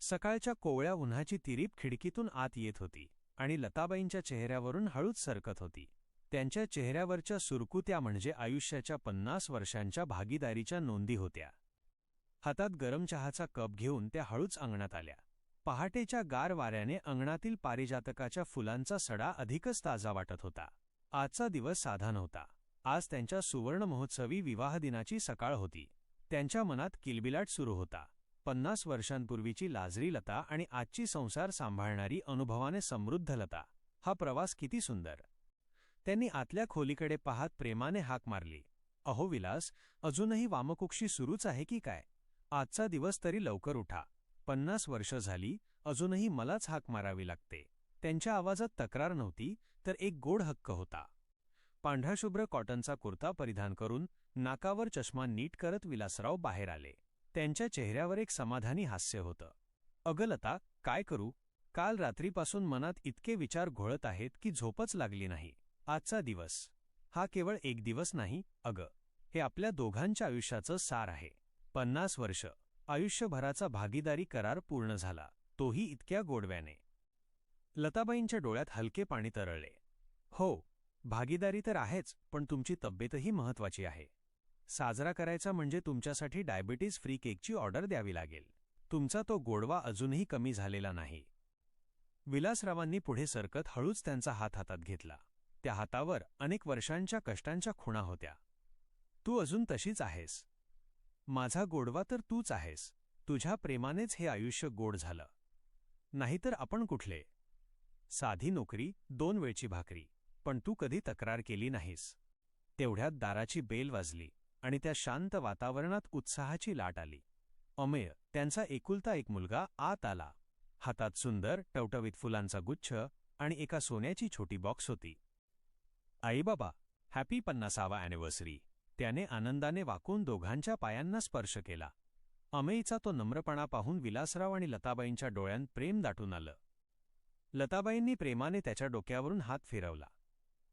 सकाळच्या कोवळ्या उन्हाची तिरीप खिडकीतून आत येत होती आणि लताबाईंच्या चेहऱ्यावरून हळूच सरकत होती. त्यांच्या चेहऱ्यावरच्या सुरकुत्या म्हणजे आयुष्याच्या पन्नास वर्षांच्या भागीदारीच्या नोंदी होत्या. हातात गरम चहाचा कप घेऊन त्या हळूच अंगणात आल्या. पहाटेच्या गार वाऱ्याने अंगणातील पारिजातकाच्या फुलांचा सडा अधिकच ताजा वाटत होता. आजचा दिवस साधा नव्हता. आज त्यांच्या सुवर्णमहोत्सवी विवाहदिनाची सकाळ होती. त्यांच्या मनात किलबिलाट सुरू होता. पन्नास वर्षांपूर्वीची लाजरी लता आणि आजची संसार सांभाळणारी अनुभवाने समृद्ध लता. हा प्रवास किती सुंदर. त्यांनी आतल्या खोलीकडे पाहत प्रेमाने हाक मारली. अहो विलास अजूनही वामकुक्षी सुरूच आहे की काय? आजचा दिवस तरी लवकर उठा. पन्नास वर्ष झाली अजूनही मलाच हाक मारावी लागते. त्यांच्या आवाजात तक्रार नव्हती तर एक गोड हक्क होता. पांढराशुभ्र कॉटनचा कुर्ता परिधान करून नाकावर चष्मा नीट करत विलासराव बाहेर आले. त्यांच्या चेहऱ्यावर एक समाधानी हास्य होतं. अगलता काय करू? काल रात्रीपासून मनात इतके विचार घोळत आहेत की झोपच लागली नाही. आजचा दिवस. हा केवळ एक दिवस नाही अग. हे आपल्या दोघांच्या आयुष्याचं सार आहे. पन्नास वर्ष. आयुष्यभराचा भागीदारी करार पूर्ण झाला. तोही इतक्या गोडव्याने. लताबाईंच्या डोळ्यात हलके पाणी तरळले. हो. भागीदारी तर आहेच पण तुमची तब्येतही महत्वाची आहे. साजरा करायचा म्हणजे तुमच्यासाठी डायबिटीज फ्री केकची ऑर्डर द्यावी लागेल. तुमचा तो गोडवा अजूनही कमी झालेला नाही. विलासरावांनी पुढे सरकत हळूच त्यांचा हात हातात घेतला. त्या हातावर अनेक वर्षांच्या कष्टांच्या खुणा होत्या. तू अजून तशीच आहेस. माझा गोडवा तर तूच आहेस. तुझ्या प्रेमानेच हे आयुष्य गोड झालं. नाहीतर आपण कुठले? साधी नोकरी दोन वेळची भाकरी. पण तू कधी तक्रार केली नाहीस. तेवढ्यात दाराची बेल वाजली. आणि त्या शांत वातावरणात उत्साहाची लाट आली. अमेय त्यांचा एकुलता एक मुलगा आत आला. हातात सुंदर टवटवीत फुलांचा गुच्छ आणि एका सोन्याची छोटी बॉक्स होती. आई बाबा हॅपी पन्नासावा अॅनिव्हर्सरी त्याने आनंदाने वाकून दोघांच्या पायांना स्पर्श केला. अमेयचा तो नम्रपणा पाहून विलासराव आणि लताबाईंच्या डोळ्यांत प्रेम दाटून आलं. लताबाईंनी प्रेमाने त्याच्या डोक्यावरून हात फिरवला.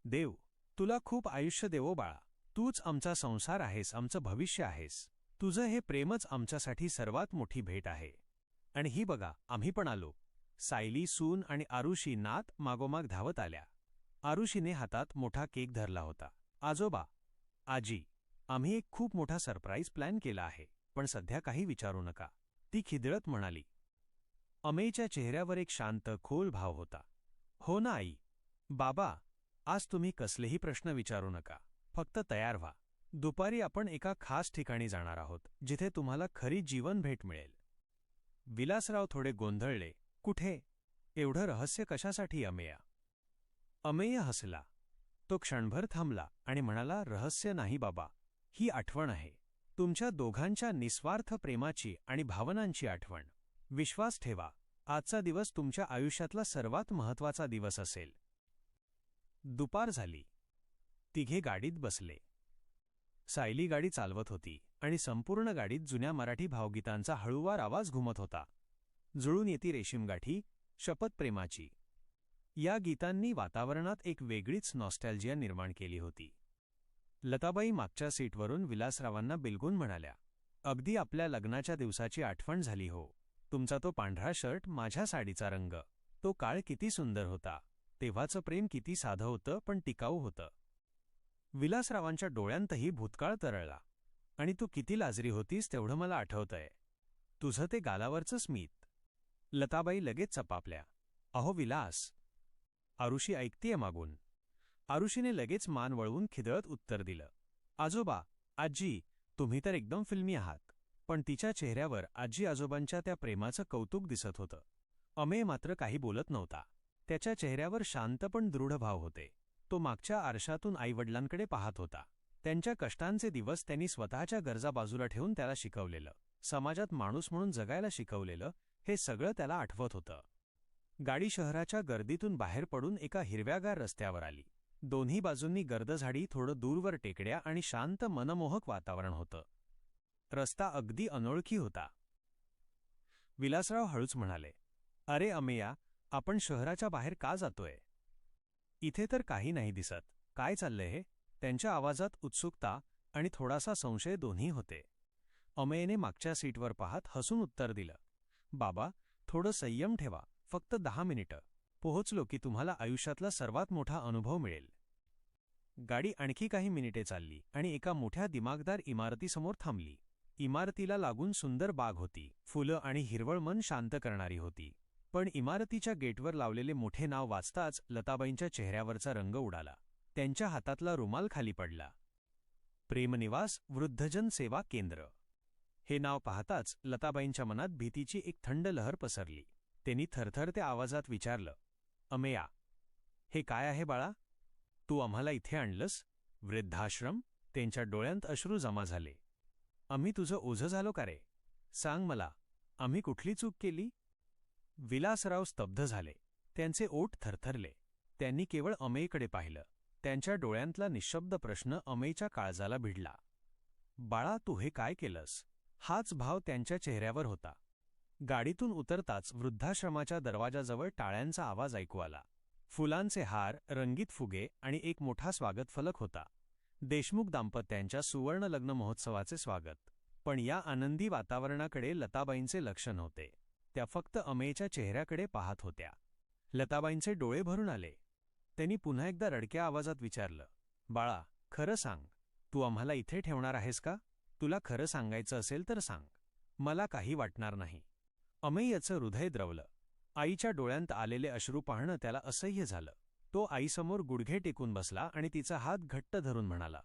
देव तुला खूप आयुष्य देवो बाळा. तूच आमचा संसार आहेस आमचं भविष्य आहेस. तुझं हे प्रेमच आमच्यासाठी सर्वात मोठी भेट आहे. आणि ही बघा आम्ही पण आलो. सायली सून आणि आरुषी नात मागोमाग धावत आल्या. आरुषीने हातात मोठा केक धरला होता. आजोबा आजी आम्ही एक खूप मोठा सरप्राईज प्लॅन केला आहे पण सध्या काही विचारू नका. ती खिदळत म्हणाली. अमेयच्या चेहऱ्यावर एक शांत खोल भाव होता. हो ना आई. बाबा आज तुम्ही कसलेही प्रश्न विचारू नका. फक्त तयार व्हा. दुपारी आपण एका खास ठिकाणी जाणार आहोत जिथे तुम्हाला खरी जीवन भेट मिळेल. विलासराव थोडे गोंधळले कुठे? एवढं रहस्य कशासाठी अमेय? अमेय हसला. तो क्षणभर थांबला आणि म्हणाला रहस्य नाही बाबा ही आठवण आहे. तुमच्या दोघांच्या निस्वार्थ प्रेमाची आणि भावनांची आठवण. विश्वास ठेवा आजचा दिवस तुमच्या आयुष्यातला सर्वात महत्त्वाचा दिवस असेल. दुपार झाली. तिघे गाडीत बसले. सायली गाडी चालवत होती आणि संपूर्ण गाडीत जुन्या मराठी भावगीतांचा हळूवार आवाज घुमत होता. जुळून येती रेशीमगाठी शपथप्रेमाची. या गीतांनी वातावरणात एक वेगळीच नॉस्टॅल्जिया निर्माण केली होती. लताबाई मागच्या सीटवरून विलासरावांना बिलगून म्हणाल्या अगदी आपल्या लग्नाच्या दिवसाची आठवण झाली हो. तुमचा तो पांढरा शर्ट माझ्या साडीचा रंग. तो काळ किती सुंदर होता. तेव्हाचं प्रेम किती साधं होतं पण टिकाऊ होतं. विलासरावांच्या डोळ्यांतही भूतकाळ तरळला. आणि तू किती लाजरी होतीस तेवढं मला आठवतंय. तुझं ते गालावरचं स्मित लताबाई लगेच चपापल्या. अहो विलास आरुषी ऐकतीये मागून. आरुषीने लगेच मान वळवून खिदळत उत्तर दिलं. आजोबा आजी तुम्ही तर एकदम फिल्मी आहात. पण तिच्या चेहऱ्यावर आजी आजोबांच्या त्या प्रेमाचं कौतुक दिसत होतं. अमेय मात्र काही बोलत नव्हता. त्याच्या चेहऱ्यावर शांत पण दृढ भाव होते. तो मागच्या आरशातून आईवडिलांकडे पाहत होता. त्यांच्या कष्टांचे दिवस त्यांनी स्वतःच्या गरजा बाजूला ठेवून त्याला शिकवलेलं. समाजात माणूस म्हणून जगायला शिकवलेलं हे सगळं त्याला आठवत होतं. गाडी शहराच्या गर्दीतून बाहेर पडून एका हिरव्यागार रस्त्यावर आली. दोन्ही बाजूंनी गर्दझाडी थोडं दूरवर टेकड्या आणि शांत मनमोहक वातावरण होतं. रस्ता अगदी अनोळखी होता. विलासराव हळूच म्हणाले अरे अमेया आपण शहराच्या बाहेर का जातोय? इथे तर काही नाही दिसत. काय चाललंय हे? त्यांच्या आवाजात उत्सुकता आणि थोडासा संशय दोन्ही होते. अमेयने मागच्या सीटवर पाहत हसून उत्तर दिलं. बाबा थोडं संयम ठेवा. फक्त दहा मिनिटं. पोहोचलो की तुम्हाला आयुष्यातला सर्वात मोठा अनुभव मिळेल. गाडी आणखी काही मिनिटे चालली आणि एका मोठ्या दिमागदार इमारतीसमोर थांबली. इमारतीला लागून सुंदर बाग होती. फुलं आणि हिरवळ मन शांत करणारी होती. पण इमारतीच्या गेटवर लावलेले मोठे नाव वाचताच लताबाईंच्या चेहऱ्यावरचा रंग उडाला. त्यांच्या हातातला रुमाल खाली पडला. प्रेमनिवास वृद्धजन सेवा केंद्र. हे नाव पाहताच लताबाईंच्या मनात भीतीची एक थंड लहर पसरली. त्यांनी थरथरत्या आवाजात विचारलं अमेया हे काय आहे बाळा? तू आम्हाला इथे आणलंस? वृद्धाश्रम? त्यांच्या डोळ्यांत अश्रू जमा झाले. आम्ही तुझं ओझं झालो का रे? सांग मला आम्ही कुठली चूक केली? विलासराव स्तब्ध झाले. त्यांचे ओठ थरथरले. त्यांनी केवळ अमेयकडे पाहिलं. त्यांच्या डोळ्यांतला निशब्द प्रश्न अमेयच्या काळजाला भिडला. बाळा तू हे काय केलंस? हाच भाव त्यांच्या चेहऱ्यावर होता. गाडीतून उतरताच वृद्धाश्रमाच्या दरवाजाजवळ टाळ्यांचा आवाज ऐकू आला. फुलांचे हार रंगीत फुगे आणि एक मोठा स्वागत फलक होता. देशमुख दाम्पत्यांच्या सुवर्ण लग्न महोत्सवाचे स्वागत. पण या आनंदी वातावरणाकडे लताबाईंचे लक्ष नव्हते. त्या फक्त अमेयच्या चेहऱ्याकडे पाहत होत्या. लताबाईंचे डोळे भरून आले. त्यांनी पुन्हा एकदा रडक्या आवाजात विचारलं बाळा खरं सांग. तू आम्हाला इथे ठेवणार आहेस का? तुला खरं सांगायचं असेल तर सांग. मला काही वाटणार नाही. अमेयचं हृदय द्रवलं. आईच्या डोळ्यांत आलेले अश्रू पाहणं त्याला असह्य झालं. तो आईसमोर गुडघे टेकून बसला आणि तिचा हात घट्ट धरून म्हणाला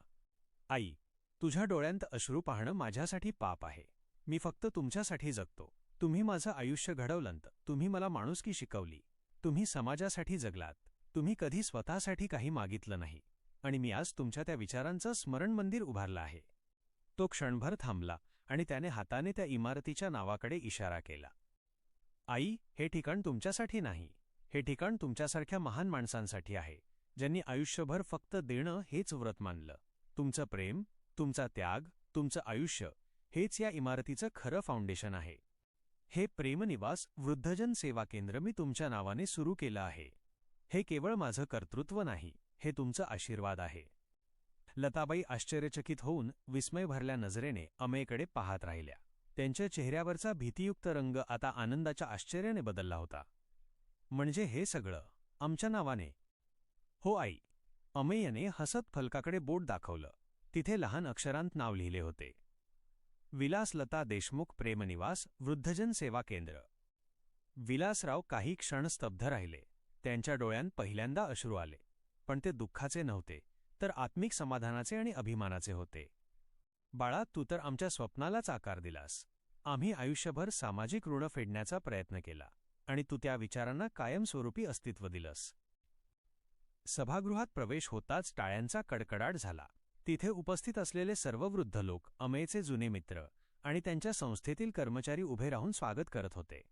आई तुझ्या डोळ्यांत अश्रू पाहणं माझ्यासाठी पाप आहे. मी फक्त तुमच्यासाठी जगतो. तुम्ही माझं आयुष्य घडवलंत. तुम्ही मला माणुसकी शिकवली. तुम्ही समाजासाठी जगलात. तुम्ही कधी स्वतःसाठी काही मागितलं नाही. आणि मी आज तुमच्या त्या विचारांचं स्मरण मंदिर उभारलं आहे. तो क्षणभर थांबला आणि त्याने हाताने त्या इमारतीच्या नावाकडे इशारा केला. आई हे ठिकाण तुमच्यासाठी नाही. हे ठिकाण तुमच्यासारख्या महान माणसांसाठी आहे ज्यांनी आयुष्यभर फक्त देणं हेच व्रत मानलं. तुमचं प्रेम तुमचा त्याग तुमचं आयुष्य हेच या इमारतीचं खरं फाउंडेशन आहे. हे प्रेमनिवास वृद्धजन सेवा केंद्र मी तुमच्या नावाने सुरू केलं आहे. हे केवळ माझं कर्तृत्व नाही हे तुमचं आशीर्वाद आहे. लताबाई आश्चर्यचकित होऊन विस्मय भरल्या नजरेने अमेयकडे पाहत राहिल्या. त्यांच्या चेहऱ्यावरचा भीतीयुक्त रंग आता आनंदाच्या आश्चर्याने बदलला होता. म्हणजे हे सगळं आमच्या नावाने? हो आई अमेयने हसत फलकाकडे बोट दाखवलं. तिथे लहान अक्षरांत नाव लिहिले होते. विलासलता देशमुख प्रेमनिवास वृद्धजन सेवा केंद्र. विलासराव काही क्षण स्तब्ध राहिले. त्यांच्या डोळ्यांत पहिल्यांदा अश्रू आले. पण ते दुःखाचे नव्हते तर आत्मिक समाधानाचे आणि अभिमानाचे होते. बाळा तू तर आमच्या स्वप्नालाच आकार दिलास. आम्ही आयुष्यभर सामाजिक ऋण फेडण्याचा प्रयत्न केला आणि तू त्या विचारांना कायमस्वरूपी अस्तित्व दिलंस. सभागृहात प्रवेश होताच टाळ्यांचा कडकडाट झाला. तिथे उपस्थित असलेले सर्व वृद्ध लोक अमेयचे जुने मित्र आणि त्यांच्या संस्थेतील कर्मचारी उभे राहून स्वागत करत होते.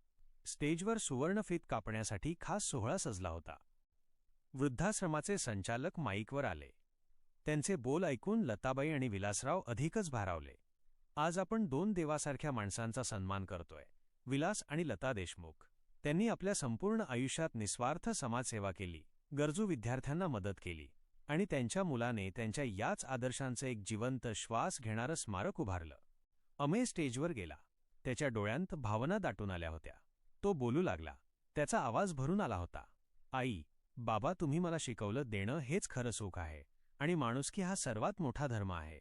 स्टेजवर सुवर्णफीत कापण्यासाठी खास सोहळा सजला होता. वृद्धाश्रमाचे संचालक माईकवर आले. त्यांचे बोल ऐकून लताबाई आणि विलासराव अधिकच भारावले. आज आपण दोन देवासारख्या माणसांचा सन्मान करतोय विलास आणि लता देशमुख. त्यांनी आपल्या संपूर्ण आयुष्यात निस्वार्थ समाजसेवा केली गरजू विद्यार्थ्यांना मदत केली. आणि त्यांच्या मुलाने त्यांच्या याच आदर्शांचं एक जिवंत श्वास घेणारं स्मारक उभारलं. अमेय स्टेजवर गेला. त्याच्या डोळ्यांत भावना दाटून आल्या होत्या. तो बोलू लागला. त्याचा आवाज भरून आला होता. आई बाबा तुम्ही मला शिकवलं देणं हेच खरं सुख आहे आणि माणुसकी हा सर्वात मोठा धर्म आहे.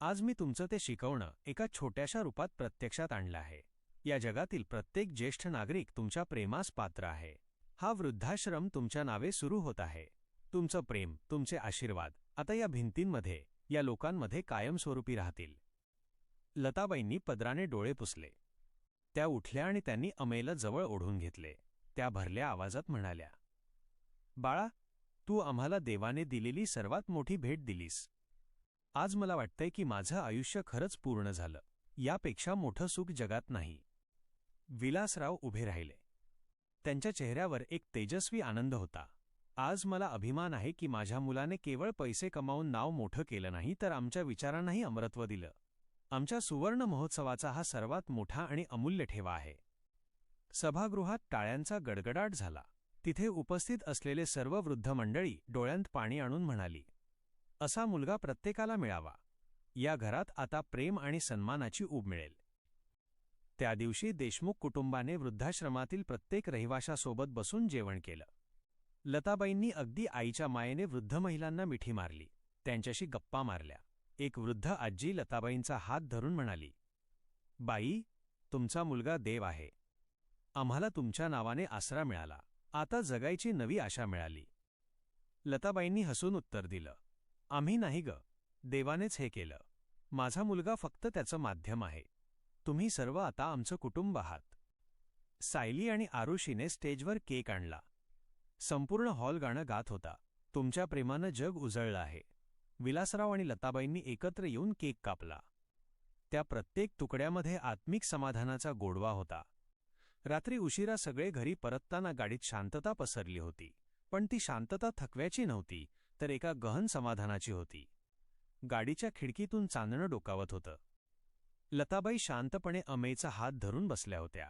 आज मी तुमचं ते शिकवणं एका छोट्याशा रूपात प्रत्यक्षात आणलं आहे. या जगातील प्रत्येक ज्येष्ठ नागरिक तुमच्या प्रेमास पात्र आहे. हा वृद्धाश्रम तुमच्या नावे सुरू होत आहे. तुमचं प्रेम तुमचे आशीर्वाद आता या भिंतींमध्ये या लोकांमध्ये कायमस्वरूपी राहतील. लताबाईंनी पदराने डोळे पुसले. त्या उठल्या आणि त्यांनी अमेला जवळ ओढून घेतले. त्या भरल्या आवाजात म्हणाल्या बाळा तू आम्हाला देवाने दिलेली सर्वात मोठी भेट दिलीस. आज मला वाटतंय की माझं आयुष्य खरंच पूर्ण झालं. यापेक्षा मोठं सुख जगात नाही. विलासराव उभे राहिले. त्यांच्या चेहऱ्यावर एक तेजस्वी आनंद होता. आज मला अभिमान आहे की माझ्या मुलाने केवळ पैसे कमावून नाव मोठं केलं नाही तर आमच्या विचारांनाही अमरत्व दिलं. आमच्या सुवर्ण महोत्सवाचा हा सर्वात मोठा आणि अमूल्य ठेवा आहे. सभागृहात टाळ्यांचा गडगडाट झाला. तिथे उपस्थित असलेले सर्व वृद्ध मंडळी डोळ्यांत पाणी आणून म्हणाली असा मुलगा प्रत्येकाला मिळावा. या घरात आता प्रेम आणि सन्मानाची ऊब मिळेल. त्या दिवशी देशमुख कुटुंबाने वृद्धाश्रमातील प्रत्येक रहिवाशासोबत बसून जेवण केलं. लताबाईंनी अगदी आईच्या मायेने वृद्ध महिलांना मिठी मारली. त्यांच्याशी गप्पा मारल्या. एक वृद्ध आजी लताबाईंचा हात धरून म्हणाली बाई तुमचा मुलगा देव आहे. आम्हाला तुमच्या नावाने आसरा मिळाला. आता जगायची नवी आशा मिळाली. लताबाईंनी हसून उत्तर दिलं आम्ही नाही ग. देवानेच हे केलं. माझा मुलगा फक्त त्याचं माध्यम आहे. तुम्ही सर्व आता आमचं कुटुंब आहात. सायली आणि आरुषीने स्टेजवर केक आणला. संपूर्ण हॉल गाणं गात होता. तुमच्या प्रेमानं जग उजळलं आहे. विलासराव आणि लताबाईंनी एकत्र येऊन केक कापला. त्या प्रत्येक तुकड्यामध्ये आत्मिक समाधानाचा गोडवा होता. रात्री उशिरा सगळे घरी परतताना गाडीत शांतता पसरली होती. पण ती शांतता थकव्याची नव्हती तर एका गहन समाधानाची होती. गाडीच्या खिडकीतून चांदणं डोकावत होतं. लताबाई शांतपणे अमेचा हात धरून बसल्या होत्या.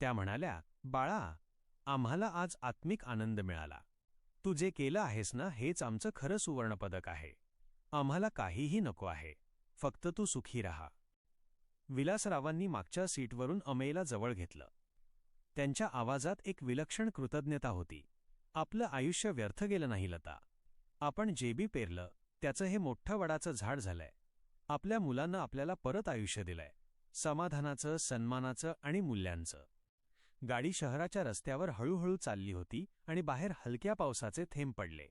त्या म्हणाल्या बाळा आम्हाला आज आत्मिक आनंद मिळाला. तू जे केलं आहेस ना हेच आमचं खरं सुवर्णपदक आहे. आम्हाला काहीही नको आहे. फक्त तू सुखी राहा. विलासरावांनी मागच्या सीटवरून अमेला जवळ घेतलं. त्यांच्या आवाजात एक विलक्षण कृतज्ञता होती. आपलं आयुष्य व्यर्थ गेलं नाही लता. आपण जे बी पेरलं त्याचं हे मोठं वडाचं झाड झालंय. आपल्या मुलांना आपल्याला परत आयुष्य दिलंय. समाधानाचं सन्मानाचं आणि मूल्यांचं. गाडी शहराच्या रस्त्यावर हळूहळू चालली होती आणि बाहेर हलक्या पावसाचे थेंब पडले.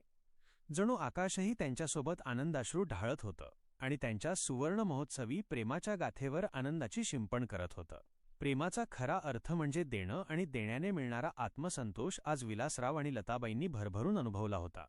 जणू आकाशही त्यांच्यासोबत आनंदाश्रू ढाळत होतं आणि त्यांच्या सुवर्ण महोत्सवी प्रेमाच्या गाथेवर आनंदाची शिंपण करत होतं. प्रेमाचा खरा अर्थ म्हणजे देणं आणि देण्याने मिळणारा आत्मसंतोष आज विलासराव आणि लताबाईंनी भरभरून अनुभवला होता.